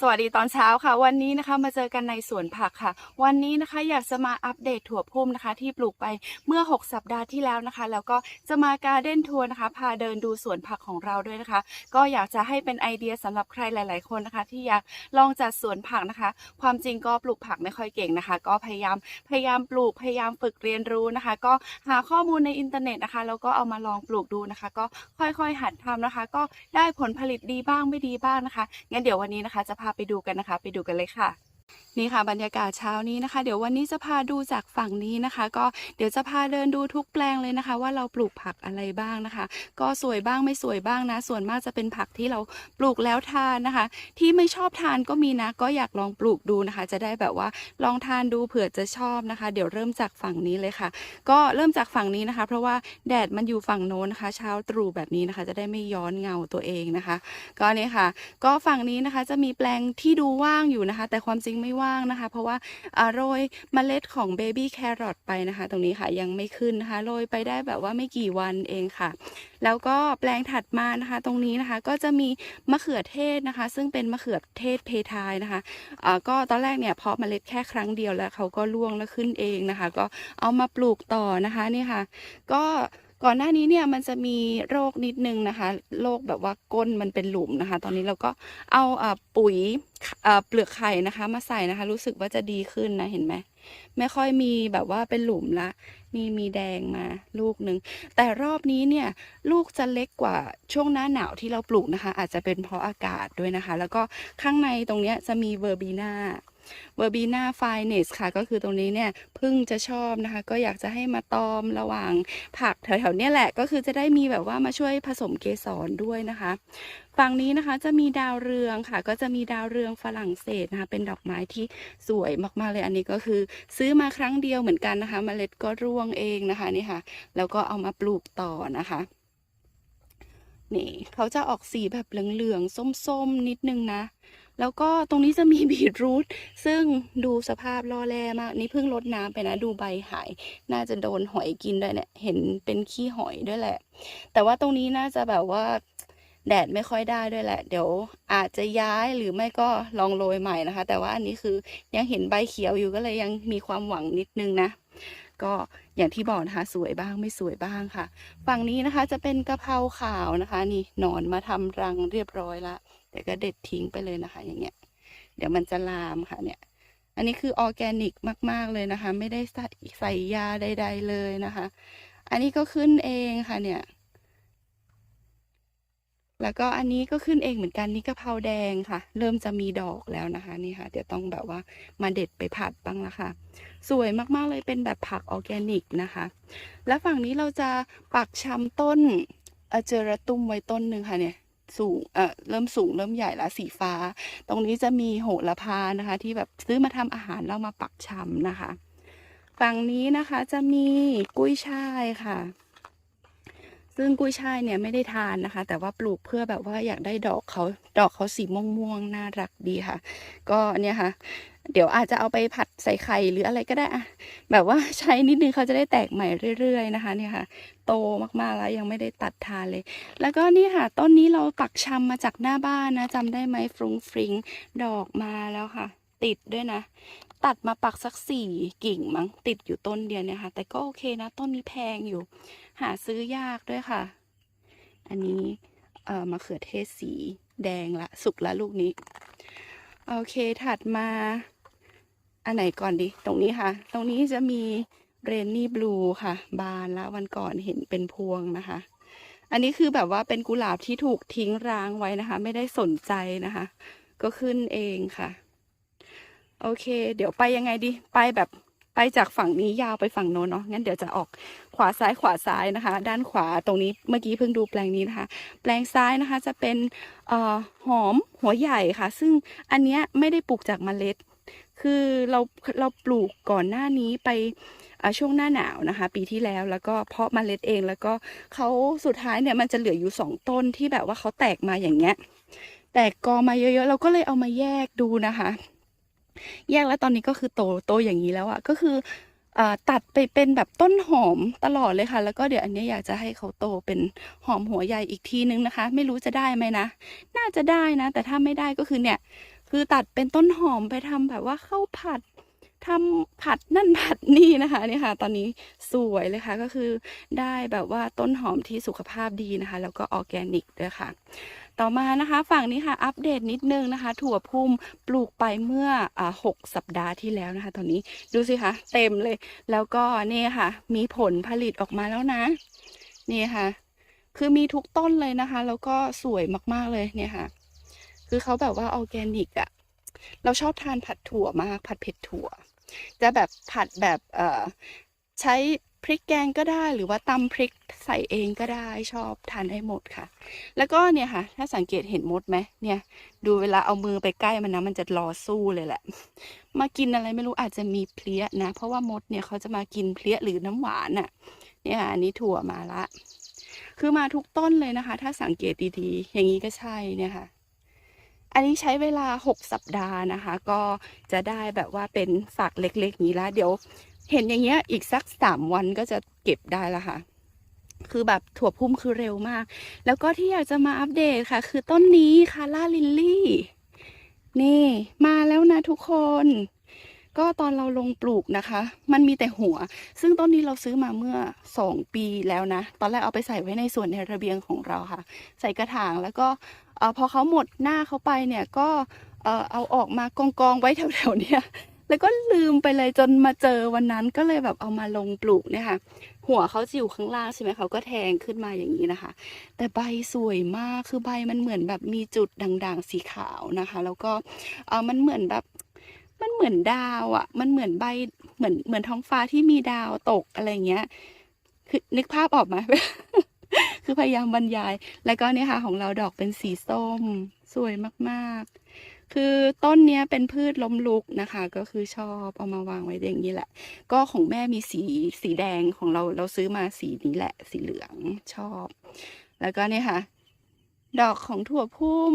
สวัสดีตอนเช้าค่ะ วันนี้นะคะมาเจอกันในสวนผักค่ะ วันนี้นะคะอยากจะมาอัปเดตถั่วพุ่มนะคะ ที่ปลูกไปเมื่อ 6 สัปดาห์ที่แล้วนะคะ แล้วก็จะมาการเด้นทัวร์นะคะ พาเดินดูสวนผักของเราด้วยนะคะ ก็อยากจะให้เป็นไอเดียสำหรับใครหลาย ๆ คนนะคะ ที่อยากลองจัดสวนผักนะคะ ความจริงก็ปลูกผักไม่ค่อยเก่งนะคะ ก็พยายามพยายามปลูกพยายามฝึกเรียนรู้นะคะ ก็หาข้อมูลในอินเทอร์เน็ตนะคะแล้วก็เอามาลองปลูกดูนะคะ ก็ค่อยๆหัดทำนะคะ ก็ได้ผลผลิตดีบ้างไม่ดีบ้างนะคะงั้นเดี๋ยววันนี้นะคะจะพาไปดูกันนะคะ ไปดูกันเลยค่ะ นี่ค่ะบรรยากาศเช้านี้นะคะ เดี๋ยววันนี้จะพาดูจากฝั่งนี้นะคะ ก็เดี๋ยวจะพาเดินดูทุกแปลงเลยนะคะ ว่าเราปลูกผักอะไรบ้างนะคะ ก็สวยบ้างไม่สวยบ้างนะ ส่วนมากจะเป็นผักที่เราปลูกแล้วทานนะคะ ที่ไม่ชอบทานก็มีนะ ก็อยากลองปลูกดูนะคะ จะได้แบบว่าลองทานดูเผื่อจะชอบนะคะ เดี๋ยวเริ่มจากฝั่งนี้เลยค่ะ ก็เริ่มจากฝั่งนี้นะคะ เพราะว่าแดดมันอยู่ฝั่งโน้นนะคะ เช้าตรู่แบบนี้นะคะ จะได้ไม่ย้อนเงาตัวเองนะคะ ก็นี่ค่ะ ก็ฝั่งนี้นะคะจะมีแปลงที่ดูว่างอยู่นะคะ แต่ความจริงไม่ว่างนะคะ เพราะว่าโรยเมล็ดของเบบี้แครอทไปนะคะ ตรงนี้ค่ะยังไม่ขึ้นนะคะโรยไปได้แบบว่าไม่กี่วันเองค่ะ แล้วก็แปลงถัดมานะคะ ตรงนี้นะคะก็จะมีมะเขือเทศนะคะ ซึ่งเป็นมะเขือเทศเพทายนะคะอ่าก็ตอนแรกเนี่ยเพาะเมล็ดแค่ครั้งเดียวแล้วเขาก็ร่วงแล้วขึ้นเองนะคะ ก็เอามาปลูกต่อนะคะนี่ค่ะ ก็ ก่อนหน้านี้เนี่ยมันจะมีโรคนิดนึงนะคะโรคแบบว่าก้นมันเป็นหลุมนะคะ ตอนนี้เราก็เอาอปุ๋ยเปลือกไข่นะคะ มาใส่นะคะ รู้สึกว่าจะดีขึ้นนะเห็นไหมไม่ค่อยมีแบบว่าเป็นหลุมละนี่มีแดงมาลูกหนึ่งแต่รอบนี้เนี่ยลูกจะเล็กกว่าช่วงหน้าหนาวที่เราปลูกนะคะ อาจจะเป็นเพราะอากาศด้วยนะคะ แล้วก็ข้างในตรงเนี้ยจะมีเวอร์บีนา เวอร์บีนาไฟเนสค่ะ ก็คือตรงนี้เนี่ยพึ่งจะชอบนะคะ ก็อยากจะให้มาตอมระหว่างผักแถวๆนี้แหละก็คือจะได้มีแบบว่ามาช่วยผสมเกสรด้วยนะคะฝั่งนี้นะคะจะมีดาวเรืองค่ะ ก็จะมีดาวเรืองฝรั่งเศสนะคะ เป็นดอกไม้ที่สวยมากๆเลยอันนี้ก็คือ ซื้อมาครั้งเดียวเหมือนกันนะคะเมล็ดก็ร่วงเองนะคะนี่ค่ะ แล้วก็เอามาปลูกต่อนะคะนี่เขาจะออกสีแบบเหลืองๆส้มๆนิดนึงนะ แล้วก็ตรงนี้จะมีบีทรูทซึ่งดูสภาพล่อแร่มาก นี่เพิ่งรดน้ำไปนะ ดูใบหาย น่าจะโดนหอยกินด้วยเนี่ย เห็นเป็นขี้หอยด้วยแหละ แต่ว่าตรงนี้น่าจะแบบว่าแดดไม่ค่อยได้ด้วยแหละ เดี๋ยวอาจจะย้ายหรือไม่ก็ลองโรยใหม่นะคะ แต่ว่าอันนี้คือยังเห็นใบเขียวอยู่ก็เลยยังมีความหวังนิดนึงนะก็อย่างที่บอกนะคะสวยบ้างไม่สวยบ้างค่ะ ฝั่งนี้นะคะจะเป็นกะเพราขาวนะคะ นี่หนอนมาทำรังเรียบร้อยละ แต่ก็เด็ดทิ้งไปเลยนะคะ อย่างเงี้ย เดี๋ยวมันจะลามค่ะเนี่ย อันนี้คือออร์แกนิกมาก ๆเลยนะคะ ไม่ได้ใส่ใส่ยาใด ๆ เลยนะคะ อันนี้ก็ขึ้นเองค่ะเนี่ย แล้วก็อันนี้ก็ขึ้นเองเหมือนกันนี่กะเพราแดงค่ะ เริ่มจะมีดอกแล้วนะคะ นี่ค่ะ เดี๋ยวต้องแบบว่ามาเด็ดไปผัดบ้างละค่ะ สวยมากๆเลยเป็นแบบผักออร์แกนิกนะคะ และฝั่งนี้เราจะปักชำต้นอเจรตุ้มไว้ต้นหนึ่งค่ะเนี่ย สูงเอ่อเริ่มสูงเริ่มใหญ่ละสีฟ้า ตรงนี้จะมีโหระพานะคะ ที่แบบซื้อมาทำอาหารแล้วมาปักชำนะคะ ฝั่งนี้นะคะจะมีกุ้ยช่ายค่ะ ซึ่งกุ้ยช่ายเนี่ยไม่ได้ทานนะคะ แต่ว่าปลูกเพื่อแบบว่าอยากได้ดอกเขาดอกเขาสีม่วงๆน่ารักดีค่ะ ก็เนี่ยค่ะ เดี๋ยวอาจจะเอาไปผัดใส่ไข่หรืออะไรก็ได้อะแบบว่าใช้นิดนึงเขาจะได้แตกใหม่เรื่อย ๆนะคะ เนี่ยค่ะ โตมากๆแล้วยังไม่ได้ตัดทานเลย แล้วก็นี่ค่ะต้นนี้เราปักชำมาจากหน้าบ้านนะจำได้ไหมฟรุ้งฟริ้งดอกมาแล้วค่ะ ติดด้วยนะ ตัดมาปักสักสี่กิ่งมั้งติดอยู่ต้นเดียวเนี่ยค่ะ แต่ก็โอเคนะต้นนี้แพงอยู่ หาซื้อยากด้วยค่ะ อันนี้เอ่อมะเขือเทศสีแดงละ สุกละลูกนี้ โอเคถัดมา อันไหนก่อนดี ตรงนี้ค่ะ ตรงนี้จะมีเรนนี่บลูค่ะ บานละวันก่อนเห็นเป็นพวงนะคะ อันนี้คือแบบว่าเป็นกุหลาบที่ถูกทิ้งร้างไว้นะคะ ไม่ได้สนใจนะคะ ก็ขึ้นเองค่ะ โอเค เดี๋ยวไปยังไงดี ไปแบบไปจากฝั่งนี้ยาวไปฝั่งโน้นเนาะ งั้นเดี๋ยวจะออกขวาซ้ายขวาซ้ายนะคะ ด้านขวาตรงนี้เมื่อกี้เพิ่งดูแปลงนี้นะคะ แปลงซ้ายนะคะจะเป็นออหอมหัวใหญ่ค่ะ ซึ่งอันเนี้ยไม่ได้ปลูกจากเมล็ด คือเราเราปลูกก่อนหน้านี้ไปช่วงหน้าหนาวนะคะ ปีที่แล้วแล้วก็เพาะเมล็ดเองแล้วก็เขาสุดท้ายเนี่ยมันจะเหลืออยู่สองต้นที่แบบว่าเขาแตกมาอย่างเงี้ย แตกกอมาเยอะๆเราก็เลยเอามาแยกดูนะคะ แยกแล้วตอนนี้ก็คือโตโตอย่างนี้แล้วอะก็คืออตัดไปเป็นแบบต้นหอมตลอดเลยค่ะ แล้วก็เดี๋ยวอันนี้อยากจะให้เขาโตเป็นหอมหัวใหญ่อีกทีนึงนะคะ ไม่รู้จะได้ไหมนะ น่าจะได้นะ แต่ถ้าไม่ได้ก็คือเนี่ย คือตัดเป็นต้นหอมไปทำแบบว่าข้าวผัดทำผัดนั่นผัดนี่นะคะนี่ค่ะ ตอนนี้สวยเลยค่ะก็คือได้แบบว่าต้นหอมที่สุขภาพดีนะคะ แล้วก็ออร์แกนิกด้วยค่ะ ต่อมานะคะ ฝั่งนี้ค่ะ อัปเดตนิดนึงนะคะ ถั่วพุ่มปลูกไปเมื่ออ่าหกสัปดาห์ที่แล้วนะคะ ตอนนี้ดูสิคะเต็มเลย แล้วก็นี่ค่ะ มีผลผลิตออกมาแล้วนะ นี่ค่ะ คือมีทุกต้นเลยนะคะ แล้วก็สวยมากๆเลยเนี่ยค่ะ คือเขาแบบว่าออร์แกนิกอะเราชอบทานผัดถั่วมาก ผัดเผ็ดถั่ว จะแบบผัดแบบเอ่อใช้ พริกแกงก็ได้หรือว่าตำพริกใส่เองก็ได้ชอบทานได้หมดค่ะ แล้วก็เนี่ยค่ะ ถ้าสังเกตเห็นมดไหมเนี่ย ดูเวลาเอามือไปใกล้มันนะมันจะรอสู้เลยแหละ มากินอะไรไม่รู้อาจจะมีเพลี้ยนะ เพราะว่ามดเนี่ยเขาจะมากินเพลี้ยหรือน้ำหวานน่ะ เนี่ยอันนี้ถั่วมาละ คือมาทุกต้นเลยนะคะ ถ้าสังเกตดีๆอย่างนี้ก็ใช่เนี่ยค่ะอันนี้ใช้เวลา 6 สัปดาห์นะคะ ก็จะได้แบบว่าเป็นฝักเล็กๆนี้ละเดี๋ยว เห็นอย่างเงี้ยอีกสักสามวันก็จะเก็บได้ละค่ะ คือแบบถั่วพุ่มคือเร็วมาก แล้วก็ที่อยากจะมาอัปเดตค่ะ คือต้นนี้คาร่าลิลลี่ นี่ มาแล้วนะทุกคน ก็ตอนเราลงปลูกนะคะ มันมีแต่หัว ซึ่งต้นนี้เราซื้อมาเมื่อสองปีแล้วนะ ตอนแรกเอาไปใส่ไว้ในส่วนในระเบียงของเราค่ะ ใส่กระถางแล้วก็เออพอเขาหมดหน้าเขาไปเนี่ยก็เออเอาออกมากองกองๆไว้แถวๆเนี่ย แล้วก็ลืมไปเลยจนมาเจอวันนั้นก็เลยแบบเอามาลงปลูกเนี่ยค่ะ หัวเขาจะอยู่ข้างล่างใช่ไหมเขาก็แทงขึ้นมาอย่างนี้นะคะ แต่ใบสวยมากคือใบมันเหมือนแบบมีจุดด่างๆสีขาวนะคะ แล้วก็เออมันเหมือนแบบมันเหมือนดาวอะ่ะ มันเหมือนใบเหมือนเหมือนท้องฟ้าที่มีดาวตกอะไรเงี้ย คือนึกภาพออกไหมคือพยายามบรรยาย แล้วก็เนี่ยค่ะของเราดอกเป็นสีส้ม สวยมากๆ คือต้นเนี้ยเป็นพืชล้มลุกนะคะ ก็คือชอบเอามาวางไว้อย่างนี้แหละ ก็ของแม่มีสีสีแดงของเราเราซื้อมาสีนี้แหละ สีเหลืองชอบ แล้วก็เนี่ยค่ะ ดอกของถั่วพุ่ม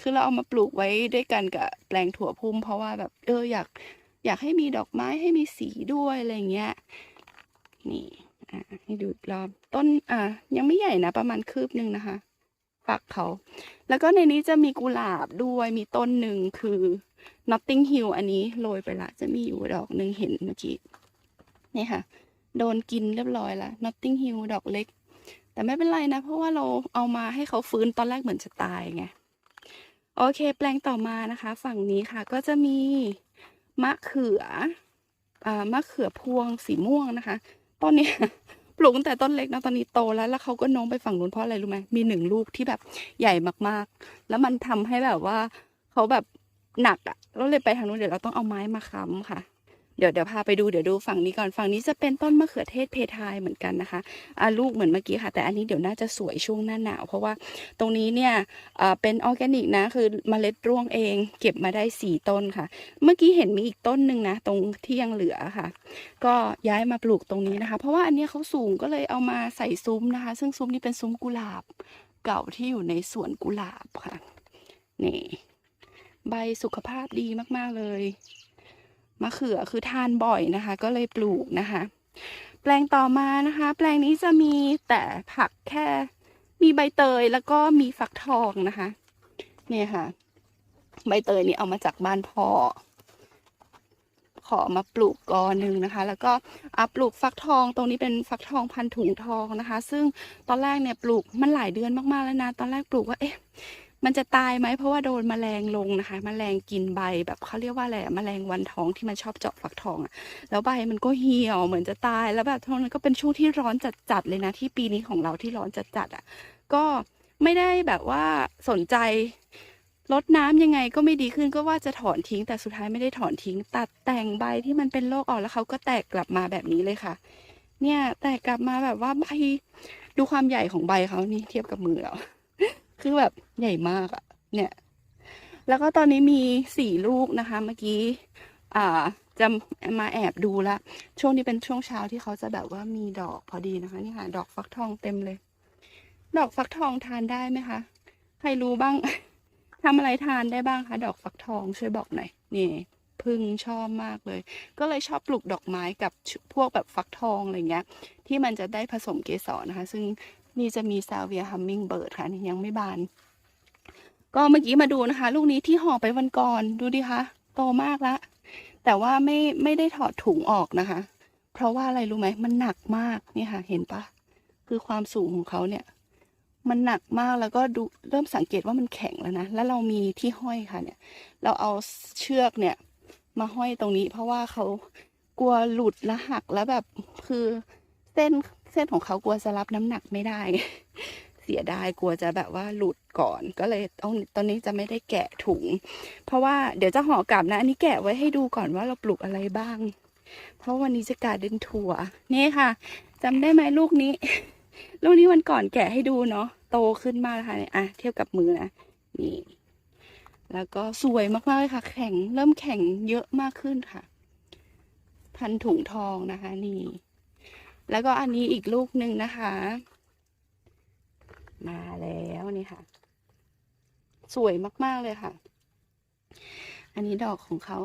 คือเราเอามาปลูกไว้ด้วยกันกับแปลงถั่วพุ่ม เพราะว่าแบบเอออยากอยากให้มีดอกไม้ให้มีสีด้วยอะไรเงี้ย นี่ อะให้ดูรอบต้นอะยังไม่ใหญ่นะ ประมาณคืบหนึ่งนะคะ ฝักเขา แล้วก็ในนี้จะมีกุหลาบด้วยมีต้นหนึ่งคือ Notting Hill อันนี้โรยไปละ จะมีอยู่ดอกหนึ่งเห็นเมื่อกี้นี่ค่ะ โดนกินเรียบร้อยละ Notting Hill ดอกเล็ก แต่ไม่เป็นไรนะ เพราะว่าเราเอามาให้เขาฟื้นตอนแรกเหมือนจะตายไงโอเค แปลงต่อมานะคะ ฝั่งนี้ค่ะ ก็จะมีมะเขืออ่ามะเขือพวงสีม่วงนะคะต้นเนี้ย ปลูกตั้งแต่ต้นเล็กนะตอนนี้โตแล้ว แล้วเขาก็โน้มไปฝั่งนู้นเพราะอะไรรู้ไหมมีหนึ่งลูกที่แบบใหญ่มากๆ แล้วมันทำให้แบบว่าเขาแบบหนักอะ่ะเราเลยไปทางนู้นเดี๋ยวเราต้องเอาไม้มาค้ำค่ะ เดี๋ยวเดี๋ยวพาไปดูเดี๋ยวดูฝั่งนี้ก่อนฝั่งนี้จะเป็นต้นมะเขือเทศเพทายเหมือนกันนะคะอ่าลูกเหมือนเมื่อกี้ค่ะ แต่อันนี้เดี๋ยวน่าจะสวยช่วงหน้าหนาว เพราะว่าตรงนี้เนี่ยอ่าเป็นออร์แกนิกนะคือเมล็ดร่วงเอง เก็บมาได้สี่ต้นค่ะ เมื่อกี้เห็นมีอีกต้นหนึ่งนะ ตรงที่ยังเหลือค่ะ ก็ย้ายมาปลูกตรงนี้นะคะ เพราะว่าอันนี้เขาสูงก็เลยเอามาใส่ซุ้มนะคะ ซึ่งซุ้มนี้เป็นซุ้มกุหลาบ เก่าที่อยู่ในสวนกุหลาบค่ะนี่ใบสุขภาพดีมาก ๆ เลย มะเขือคือทานบ่อยนะคะ ก็เลยปลูกนะคะ แปลงต่อมานะคะ แปลงนี้จะมีแต่ผักแค่มีใบเตยแล้วก็มีฟักทองนะคะเนี่ยค่ะ ใบเตยนี่เอามาจากบ้านพ่อขอมาปลูกกอหนึ่งนะคะ แล้วก็อะปลูกฟักทองตรงนี้เป็นฟักทองพันถุงทองนะคะ ซึ่งตอนแรกเนี่ยปลูกมันหลายเดือนมากๆแล้วนะตอนแรกปลูกว่าเอ๊ะ มันจะตายไหมเพราะว่าโดนแมลงลงนะคะแมลงกินใบแบบเขาเรียกว่าอะไรอะแมลงวันทองที่มันชอบเจาะฟักทองอะแล้วใบมันก็เหี่ยวเหมือนจะตายแล้วแบบช่วงนั้นก็เป็นช่วงที่ร้อนจัดๆเลยนะ ที่ปีนี้ของเราที่ร้อนจัดๆอะ ก็ไม่ได้แบบว่าสนใจลดน้ำยังไงก็ไม่ดีขึ้นก็ว่าจะถอนทิ้ง แต่สุดท้ายไม่ได้ถอนทิ้ง ตัดแต่งใบที่มันเป็นโรคออกแล้วเขาก็แตกกลับมาแบบนี้เลยค่ะ เนี่ยแตกกลับมาแบบว่าใบดูความใหญ่ของใบเขานี่เทียบกับมือเรา คือแบบใหญ่มากอะเนี่ย แล้วก็ตอนนี้มีสี่ลูกนะคะ เมื่อกี้ อ่า จะมาแอบดูละช่วงนี้เป็นช่วงเช้าที่เขาจะแบบว่ามีดอกพอดีนะคะ นี่ค่ะ ดอกฟักทองเต็มเลย ดอกฟักทองทานได้ไหมคะ ใครรู้บ้างทำอะไรทานได้บ้างคะ ดอกฟักทองช่วยบอกหน่อยนี่พึ่งชอบมากเลย ก็เลยชอบปลูกดอกไม้กับพวกแบบฟักทองอะไรเงี้ย ที่มันจะได้ผสมเกสรนะคะ ซึ่ง นี่จะมีซาเวียฮัมมิงเบิร์ดค่ะนี่ยังไม่บาน ก็เมื่อกี้มาดูนะคะ ลูกนี้ที่ห่อไปวันก่อนดูดิคะโตมากละแต่ว่าไม่ไม่ได้ถอดถุงออกนะคะ เพราะว่าอะไรรู้ไหมมันหนักมากนี่ค่ะ เห็นปะคือความสูงของเขาเนี่ย มันหนักมากแล้วก็ดูเริ่มสังเกตว่ามันแข็งแล้วนะแล้วเรามีที่ห้อยค่ะเนี่ย เราเอาเชือกเนี่ย มาห้อยตรงนี้ เพราะว่าเขากลัวหลุดและหักแล้วแบบคือเส้น เส้นของเขากลัวจะรับน้ำหนักไม่ได้ เสียดายกลัวจะแบบว่าหลุดก่อนก็เลยต้องตอนนี้จะไม่ได้แกะถุง เพราะว่าเดี๋ยวจะห่อกลับนะ อันนี้แกะไว้ให้ดูก่อนว่าเราปลูกอะไรบ้าง เพราะวันนี้จะการเดินทัวนี่ค่ะจำได้ไหมลูกนี้ ลูกนี้วันก่อนแกะให้ดูเนาะโตขึ้นมากเลยค่ะเนี่ยอะเทียบกับมือนะนี่แล้วก็สวยมากๆเลยค่ะ แข็งเริ่มแข็งเยอะมากขึ้นค่ะ พันถุงทองนะคะ นี่ แล้วก็อันนี้อีกลูกหนึ่งนะคะ มาแล้วนี่ค่ะ สวยมาก ๆ เลยค่ะ อันนี้ดอกของเขา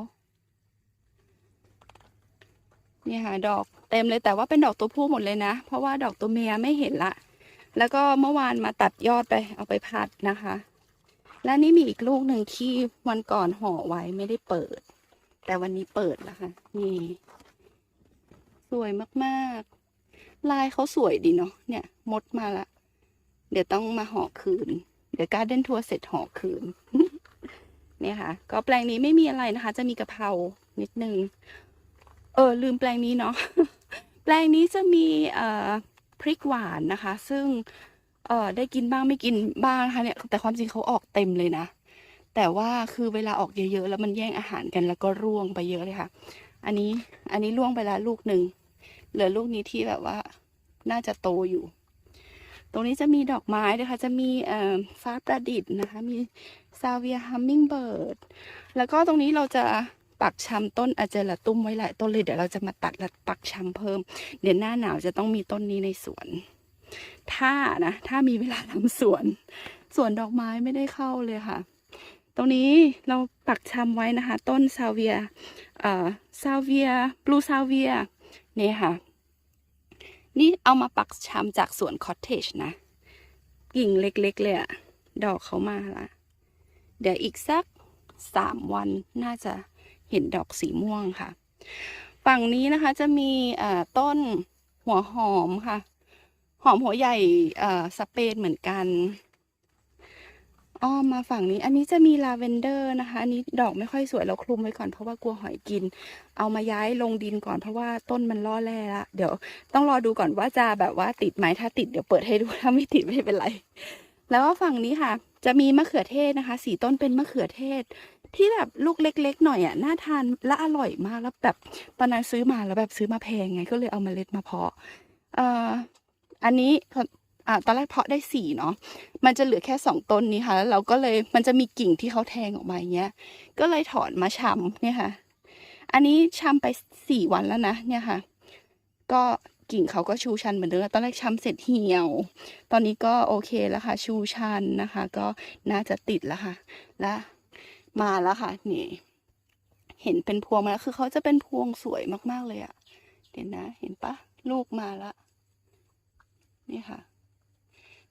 เนี่ยค่ะ ดอกเต็มเลยแต่ว่าเป็นดอกตัวผู้หมดเลยนะ เพราะว่าดอกตัวเมียไม่เห็นละ แล้วก็เมื่อวานมาตัดยอดไปเอาไปพัดนะคะ และนี่มีอีกลูกหนึ่งที่วันก่อนห่อไว้ไม่ได้เปิด แต่วันนี้เปิดแล้วค่ะ นี่ สวยมาก ๆ ลายเขาสวยดีเนาะเนี่ย มดมาละ เดี๋ยวต้องมาห่อคืน เดี๋ยวการเดินทัวร์เสร็จห่อคืน เนี่ยค่ะ ก็แปลงนี้ไม่มีอะไรนะคะ จะมีกะเพรานิดนึง เออ ลืมแปลงนี้เนาะแปลงนี้จะมีเอ่อพริกหวานนะคะ ซึ่งเออได้กินบ้างไม่กินบ้างนะคะเนี่ยแต่ความจริงเขาออกเต็มเลยนะแต่ว่าคือเวลาออกเยอะๆแล้วมันแย่งอาหารกันแล้วก็ร่วงไปเยอะเลยค่ะ อันนี้อันนี้ร่วงไปแล้วลูกหนึ่ง เหลือลูกนี้ที่แบบว่า น่าจะโตอยู่ ตรงนี้จะมีดอกไม้นะคะจะมีฟ้าประดิษฐ์นะคะ มีซาเวียฮัมมิงเบิร์ดแล้วก็ตรงนี้เราจะปักชำต้นอาเจลาตุ้มไว้หลายต้นเลยเดี๋ยวเราจะมาตัดและปักชำเพิ่ม เดี๋ยวหน้าหนาวจะต้องมีต้นนี้ในสวน ถ้านะ ถ้ามีเวลาทำสวนสวนดอกไม้ไม่ได้เข้าเลยค่ะ ตรงนี้เราปักชำไว้นะคะ ต้นซาเวียเอ่อซาเวียบลูซาเวียเนี่ค่ะ นี่เอามาปักชำจากสวนคอตเทจนะ กิ่งเล็กๆเลยอะดอกเขามาละ เดี๋ยวอีกสักสามวันน่าจะเห็นดอกสีม่วงค่ะ ฝั่งนี้นะคะจะมีต้นหัวหอมค่ะ หอมหัวใหญ่สเปนเหมือนกัน อ้อมมาฝั่งนี้ อันนี้จะมีลาเวนเดอร์นะคะ อันนี้ดอกไม่ค่อยสวยเราคลุมไว้ก่อนเพราะว่ากลัวหอยกิน เอามาย้ายลงดินก่อนเพราะว่าต้นมันล่อแร่ละ เดี๋ยวต้องรอดูก่อนว่าจะแบบว่าติดไหมถ้าติดเดี๋ยวเปิดให้ดูถ้าไม่ติดไม่เป็นไร แล้วก็ฝั่งนี้ค่ะ จะมีมะเขือเทศนะคะ สีต้นเป็นมะเขือเทศ ที่แบบลูกเล็ก ๆ หน่อยอะน่าทานและอร่อยมากแล้วแบบตอนนั้นซื้อมาแล้วแบบซื้อมาแพงไง ก็เลยเอามาเล็ดมาเพาะเอ่ออันนี้ อ่าตอนแรกเพาะได้สี่เนาะมันจะเหลือแค่สองต้นนี้ค่ะแล้วเราก็เลยมันจะมีกิ่งที่เขาแทงออกมาเงี้ยก็เลยถอนมาชำเนี่ยค่ะ อันนี้ชำไปสี่วันแล้วนะเนี่ยค่ะ ก็กิ่งเขาก็ชูชันเหมือนเดิมตอนแรกชำเสร็จเหี่ยว ตอนนี้ก็โอเคแล้วค่ะ ชูชันนะคะ ก็น่าจะติดแล้วค่ะ และมาแล้วค่ะนี่เห็นเป็นพวงมาแล้วคือเขาจะเป็นพวงสวยมากๆเลยอะเดี๋ยวนะ เห็นปะลูกมาละนี่ค่ะ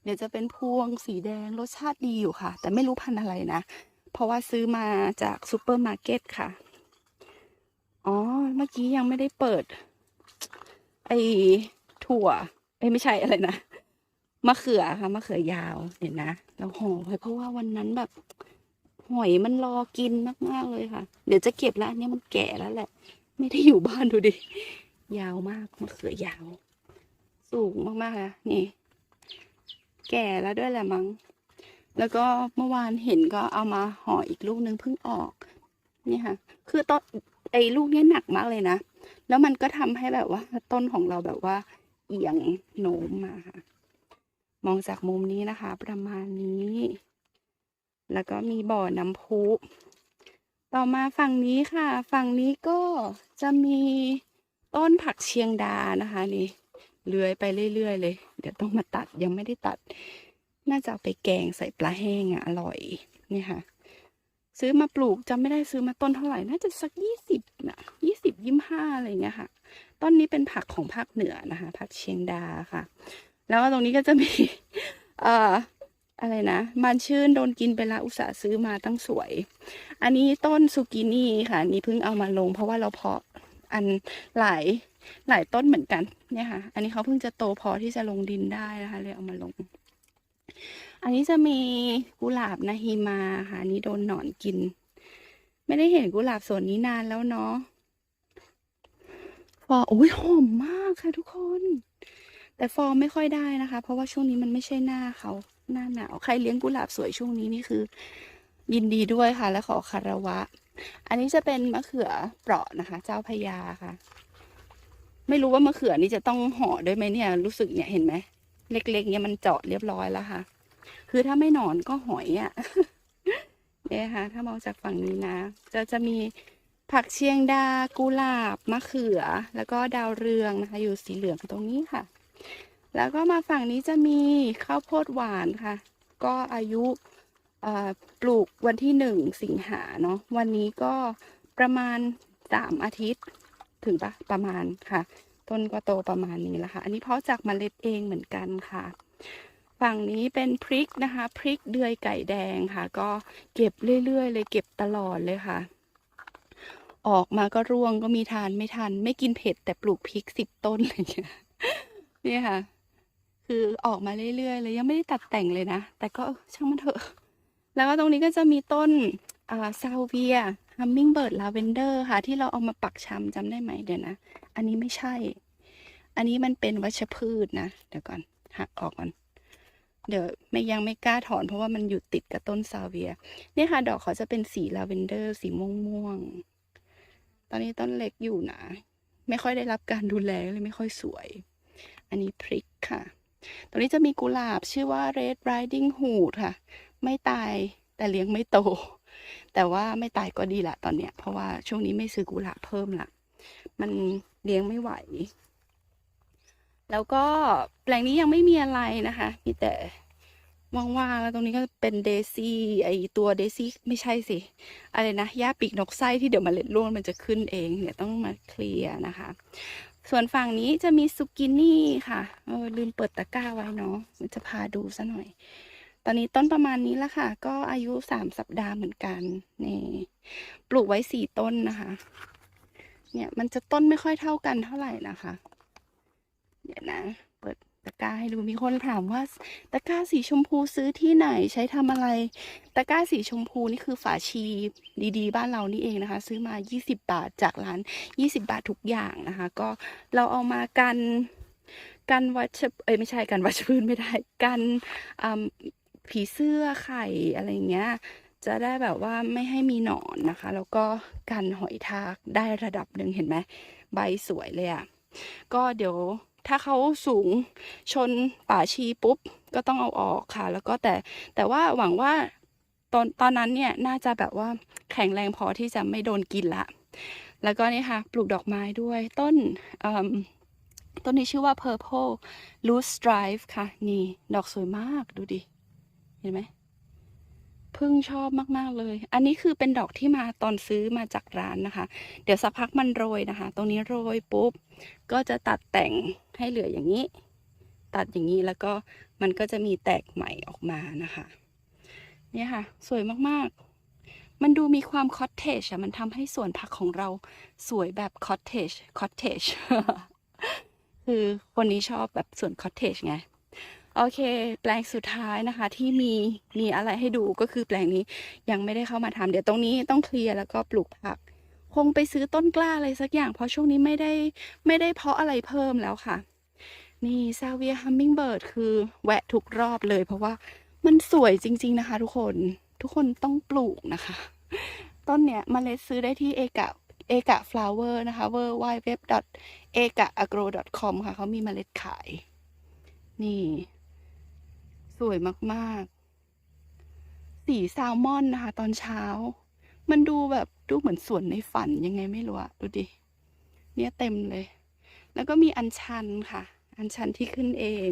เดี๋ยวจะเป็นพวงสีแดงรสชาติดีอยู่ค่ะ แต่ไม่รู้พันธุ์อะไรนะ เพราะว่าซื้อมาจากซูเปอร์มาร์เก็ตค่ะ อ๋อ เมื่อกี้ยังไม่ได้เปิด ไอ้ถั่วเอ้ไม่ใช่อะไรนะมะเขือค่ะมะเขือยาวเดี๋ยวนะเราห่อไว้เพราะว่าวันนั้นแบบหอยมันรอกินมากๆเลยค่ะ เดี๋ยวจะเก็บแล้วอันนี้มันแก่แล้วแหละ ไม่ได้อยู่บ้านดูดิ ยาวมากมะเขือยาว สูงมากๆเลยนี่ แก่แล้วด้วยแหละมั้ง แล้วก็เมื่อวานเห็นก็เอามาห่ออีกลูกนึงเพิ่งออก นี่ค่ะ คือต้นไอ้ลูกนี้หนักมากเลยนะ แล้วมันก็ทำให้แบบว่า ต้นของเราแบบว่า เอียงโน้มมาค่ะ มองจากมุมนี้นะคะ ประมาณนี้ แล้วก็มีบ่อน้ำพุ ต่อมาฝั่งนี้ค่ะ ฝั่งนี้ก็จะมีต้นผักเชียงดานะคะนี่ เลื้อยไปเรื่อยๆเลย เดี๋ยวต้องมาตัดยังไม่ได้ตัด น่าจะเอาไปแกงใส่ปลาแห้งอะอร่อยเนี่ยค่ะ ซื้อมาปลูกจำไม่ได้ซื้อมาต้นเท่าไหร่น่าจะสักยี่สิบนะยี่สิบยี่ห้าอะไรเงี้ยค่ะ ต้นนี้เป็นผักของภาคเหนือนะคะผักเชียงดาค่ะ แล้วตรงนี้ก็จะมีเอ่ออะไรนะมันชื่นโดนกินไปละอุตส่าห์ซื้อมาตั้งสวย อันนี้ต้นซูกินี่ค่ะนี่เพิ่งเอามาลง เพราะว่าเราเพาะอันหลาย หลายต้นเหมือนกันเนี่ยค่ะ อันนี้เขาเพิ่งจะโตพอที่จะลงดินได้นะคะเลยเอามาลง อันนี้จะมีกุหลาบนาฮิมาค่ะนี้โดนหนอนกิน ไม่ได้เห็นกุหลาบสวนนี้นานแล้วเนาะฟอร์อุ้ยหอมมากค่ะทุกคน แต่ฟอร์ไม่ค่อยได้นะคะ เพราะว่าช่วงนี้มันไม่ใช่หน้าเขาหน้าหนาวใครเลี้ยงกุหลาบสวยช่วงนี้นี่คือ ยินดีด้วยค่ะ และขอคารวะ อันนี้จะเป็นมะเขือเปราะนะคะ เจ้าพญาค่ะ ไม่รู้ว่ามะเขือนี่จะต้องห่อด้วยไหมเนี่ย รู้สึกเนี่ยเห็นไหมเล็กๆเนี่ยมันเจาะเรียบร้อยแล้วค่ะ คือถ้าไม่นอนก็หอยอะ่ะเนี่ยค่ะ ถ้ามองจากฝั่งนี้นะ จะจะมีผักเชียงดา กุหลาบ มะเขือ แล้วก็ดาวเรืองนะคะ อยู่สีเหลืองตรงนี้ค่ะ แล้วก็มาฝั่งนี้จะมีข้าวโพดหวานค่ะ ก็อายุปลูกวันที่หนึ่งสิงหาเนาะ วันนี้ก็ประมาณสามอาทิตย์ ถึงปะประมาณค่ะ ต้นก็โตประมาณนี้แล้วค่ะ อันนี้เพาะจากเมล็ดเองเหมือนกันค่ะ ฝั่งนี้เป็นพริกนะคะ พริกเดือยไก่แดงค่ะ ก็เก็บเรื่อยๆ เลยเก็บตลอดเลยค่ะ ออกมาก็ร่วงก็มีทานไม่ทัน ไม่กินเผ็ดแต่ปลูกพริกสิบต้นอะไรอย่างเงี้ยเนี่ยค่ะ คือออกมาเรื่อยๆเลยยังไม่ได้ตัดแต่งเลยนะ แต่ก็ช่างมันเถอะ แล้วก็ตรงนี้ก็จะมีต้น ซาเวียฮัมมิงเบิร์ดลาเวนเดอร์ค่ะ ที่เราเอามาปักชำจำได้ไหมเดี๋ยวนะ อันนี้ไม่ใช่ อันนี้มันเป็นวัชพืชนะ เดี๋ยวก่อน หักออกก่อน เดี๋ยวไม่ยังไม่กล้าถอนเพราะว่ามันอยู่ติดกับต้นซาเวีย เนี่ยค่ะ ดอกเขาจะเป็นสีลาเวนเดอร์ สีม่วงม่วง ตอนนี้ต้นเล็กอยู่นะ ไม่ค่อยได้รับการดูแลเลยไม่ค่อยสวย อันนี้พริกค่ะ ตรงนี้จะมีกุหลาบชื่อว่า Red Riding Hood ค่ะ ไม่ตายแต่เลี้ยงไม่โต แต่ว่าไม่ตายก็ดีละตอนเนี้ย เพราะว่าช่วงนี้ไม่ซื้อกุหลาบเพิ่มละมันเลี้ยงไม่ไหว แล้วก็แปลงนี้ยังไม่มีอะไรนะคะ มีแต่ว่างๆแล้วตรงนี้ก็เป็นเดซี่ไอตัวเดซี่ไม่ใช่สิ อะไรนะหญ้าปีกนกไส้ที่เดี๋ยวมเมล็ดร่วงมันจะขึ้นเองเนี่ยต้องมาเคลียร์นะคะ ส่วนฝั่งนี้จะมีซุกินี่ค่ะเออลืมเปิดตะกร้าไว้เนาะมันจะพาดูซะหน่อย ตอนนี้ต้นประมาณนี้แล้วค่ะ ก็อายุสามสัปดาห์เหมือนกันนี่ปลูกไว้สี่ต้นนะคะ เนี่ยมันจะต้นไม่ค่อยเท่ากันเท่าไหร่นะคะ เดี๋ยวนะ เปิดตะกร้าให้ดูมีคนถามว่าตะกร้าสีชมพูซื้อที่ไหนใช้ทำอะไร ตะกร้าสีชมพูนี่คือฝาชีดีๆ บ้านเรานี่เองนะคะ ซื้อมา 20 บาทจากร้าน 20 บาททุกอย่างนะคะ ก็เราเอามากันกันวัชเอ้ยไม่ใช่กันวัชพืชไม่ได้กันอ่า ผีเสื้อไข่อะไรเงี้ย จะได้แบบว่าไม่ให้มีหนอนนะคะ แล้วก็กันหอยทากได้ระดับหนึ่งเห็นไหมใบสวยเลยอะ่ะก็เดี๋ยวถ้าเขาสูงชนป่าชีปุ๊บ ก็ต้องเอาออกค่ะ แล้วก็แต่แต่ว่าหวังว่าตอนตอนนั้นเนี่ยน่าจะแบบว่าแข็งแรงพอที่จะไม่โดนกินละ แล้วก็นี่ค่ะ ปลูกดอกไม้ด้วยต้นต้นนี้ชื่อว่า purple loose stripe ค่ะ นี่ ดอกสวยมากดูดิ เห็นไหมพึ่งชอบมาก ๆ เลย อันนี้คือเป็นดอกที่มาตอนซื้อมาจากร้านนะคะ เดี๋ยวสักพักมันโรยนะคะ ตรงนี้โรยปุ๊บ ก็จะตัดแต่งให้เหลืออย่างนี้ ตัดอย่างนี้แล้วก็มันก็จะมีแตกใหม่ออกมานะคะ เนี่ยค่ะ สวยมาก ๆ มันดูมีความคอตเทจอะมันทำให้สวนผักของเราสวยแบบคอตเทจ คอตเทจ คือคนนี้ชอบแบบสวนคอตเทจไง โอเค แปลงสุดท้ายนะคะ ที่มีมีอะไรให้ดูก็คือแปลงนี้ยังไม่ได้เข้ามาทำเดี๋ยวตรงนี้ต้องเคลียร์แล้วก็ปลูกผัก คงไปซื้อต้นกล้าอะไรสักอย่าง เพราะช่วงนี้ไม่ได้ไม่ได้เพาะอะไรเพิ่มแล้วค่ะ นี่ซาเวียฮัมมิงเบิร์ดคือแวะทุกรอบเลย เพราะว่ามันสวยจริง ๆนะคะ ทุกคนทุกคนต้องปลูกนะคะ ต้นเนี้ยมเมล็ดซื้อได้ที่เอกะเอกะฟลาวเวอร์นะคะ w w w e k a a g r o com ค่ะ เขามีเมล็ดขาย นี่ สวยมากๆ สีแซลมอนนะคะ ตอนเช้า มันดูแบบดูเหมือนสวนในฝันยังไงไม่รู้อะดูดิ เนี่ยเต็มเลย แล้วก็มีอัญชันค่ะ อัญชันที่ขึ้นเอง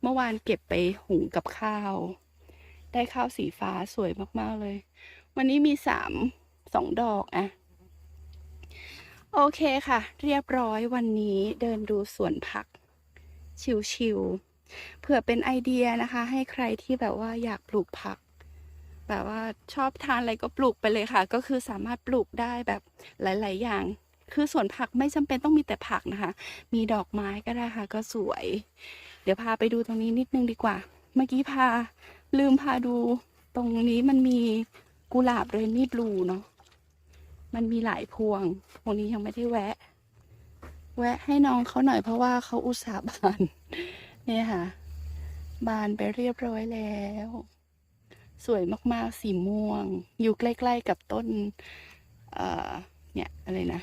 เมื่อวานเก็บไปหุงกับข้าว ได้ข้าวสีฟ้าสวยมากๆเลย วันนี้มีสามสองดอกอะโอเคค่ะ เรียบร้อยวันนี้เดินดูสวนผัก ชิว เผื่อเป็นไอเดียนะคะ ให้ใครที่แบบว่าอยากปลูกผัก แบบว่าชอบทานอะไรก็ปลูกไปเลยค่ะ ก็คือสามารถปลูกได้แบบหลาย ๆ อย่าง คือสวนผักไม่จำเป็นต้องมีแต่ผักนะคะ มีดอกไม้ก็ได้ค่ะ ก็สวย เดี๋ยวพาไปดูตรงนี้นิดนึงดีกว่า เมื่อกี้พาลืมพาดูตรงนี้มันมีกุหลาบเรนนี่บลูเนาะมันมีหลายพวงตรงนี้ยังไม่ได้แวะ แวะให้น้องเขาหน่อยเพราะว่าเขาอุตส่าห์บาน เนี่ยค่ะ บานไปเรียบร้อยแล้ว สวยมากๆสีม่วง อยู่ใกล้ ๆ กับต้น เอ่อ เนี่ยอะไรนะ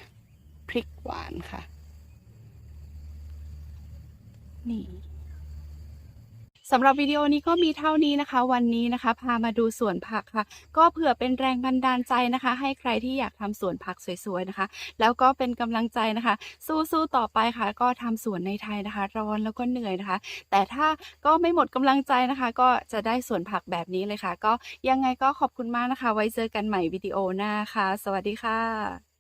พริกหวานค่ะ นี่ สำหรับวิดีโอนี้ก็มีเท่านี้นะคะ วันนี้นะคะ พามาดูสวนผักค่ะ ก็เผื่อเป็นแรงบันดาลใจนะคะ ให้ใครที่อยากทำสวนผักสวยๆนะคะ แล้วก็เป็นกำลังใจนะคะ สู้ๆต่อไปค่ะ ก็ทำสวนในไทยนะคะ ร้อนแล้วก็เหนื่อยนะคะ แต่ถ้าก็ไม่หมดกำลังใจนะคะ ก็จะได้สวนผักแบบนี้เลยค่ะ ก็ยังไงก็ขอบคุณมากนะคะ ไว้เจอกันใหม่วิดีโอหน้าค่ะ สวัสดีค่ะ